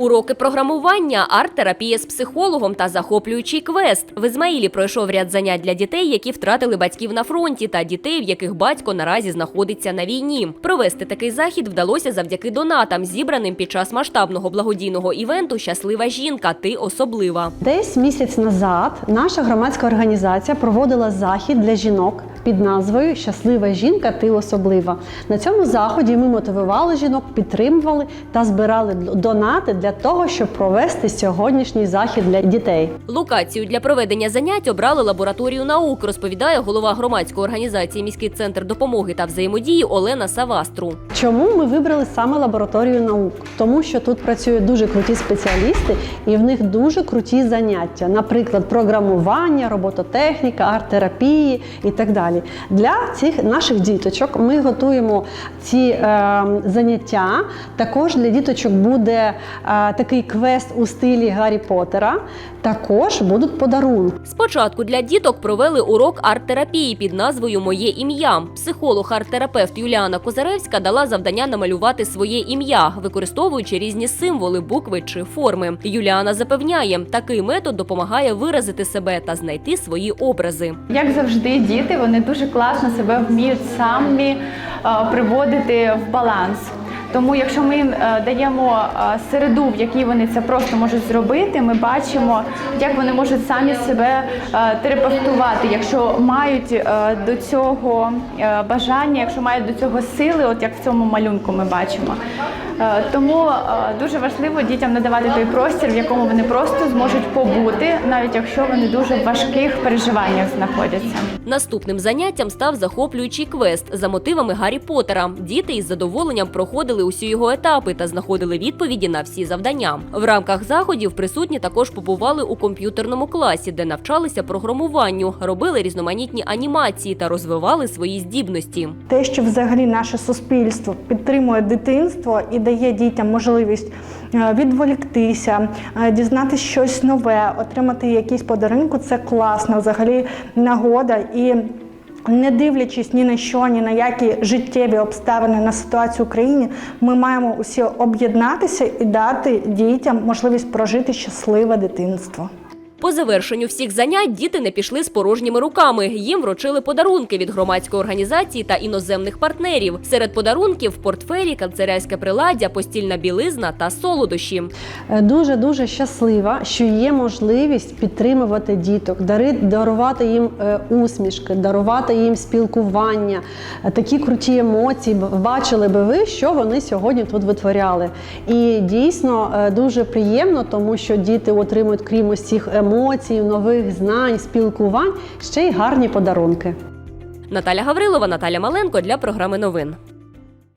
Уроки програмування, арт-терапія з психологом та захоплюючий квест. В Ізмаїлі пройшов ряд занять для дітей, які втратили батьків на фронті, та дітей, в яких батько наразі знаходиться на війні. Провести такий захід вдалося завдяки донатам, зібраним під час масштабного благодійного івенту Щаслива жінка. Ти особлива. Десь місяць назад наша громадська організація проводила захід для жінок під назвою Щаслива жінка, ти особлива. На цьому заході ми мотивували жінок, підтримували та збирали донати для того, щоб провести сьогоднішній захід для дітей. Локацію для проведення занять обрали лабораторію наук, розповідає голова громадської організації міський центр допомоги та взаємодії Олена Савастру. Чому ми вибрали саме лабораторію наук? Тому що тут працюють дуже круті спеціалісти, і в них дуже круті заняття, наприклад, програмування, робототехніка, арт-терапії і так далі. Для цих наших діточок ми готуємо ці е, заняття. Також для діточок буде е, такий квест у стилі Гаррі Поттера. Також будуть подарунки. Спочатку для діток провели урок арт-терапії під назвою Моє ім'я. Психолог-арт-терапевт Юліана Козаревська дала завдання намалювати своє ім'я, використовуючи різні символи, букви чи форми. Юліана запевняє, такий метод допомагає виразити себе та знайти свої образи. Як завжди, діти вони дуже класно себе вміють самі е, приводити в баланс. Тому, якщо ми їм е, даємо е, середу, в якій вони це просто можуть зробити, ми бачимо, як вони можуть самі себе терапевтувати, якщо мають до цього бажання, якщо мають до цього сили, от як в цьому малюнку ми бачимо. Е, Тому е, дуже важливо дітям надавати той простір, в якому вони просто зможуть побути, навіть якщо вони дуже в важких переживаннях знаходяться. Наступним заняттям став захоплюючий квест за мотивами Гаррі Поттера. Діти із задоволенням проходили усі його етапи та знаходили відповіді на всі завдання. В рамках заходів присутні також побували у комп'ютерному класі, де навчалися програмуванню, робили різноманітні анімації та розвивали свої здібності. те, що взагалі наше суспільство підтримує дитинство і дає дітям можливість е, відволіктися, е, дізнатися щось нове, отримати якісь подарунки, це класна взагалі нагода і. Не дивлячись ні на що, ні на які життєві обставини на ситуацію в Україні, ми маємо усі об'єднатися і дати дітям можливість прожити щасливе дитинство. По завершенню всіх занять діти не пішли з порожніми руками. Їм вручили подарунки від громадської організації та іноземних партнерів. Серед подарунків портфелі, канцелярське приладдя, постільна білизна та солодощі. Дуже дуже щаслива, що є можливість підтримувати діток, дарувати їм е, усмішки, дарувати їм спілкування, е, такі круті емоції. Бачили би ви, що вони сьогодні тут витворяли. І дійсно е, дуже приємно, тому що діти отримують крім усіх емоцій, нових знань, спілкувань ще й гарні подарунки. Наталя Гаврилова, Наталя Маленко для програми новин.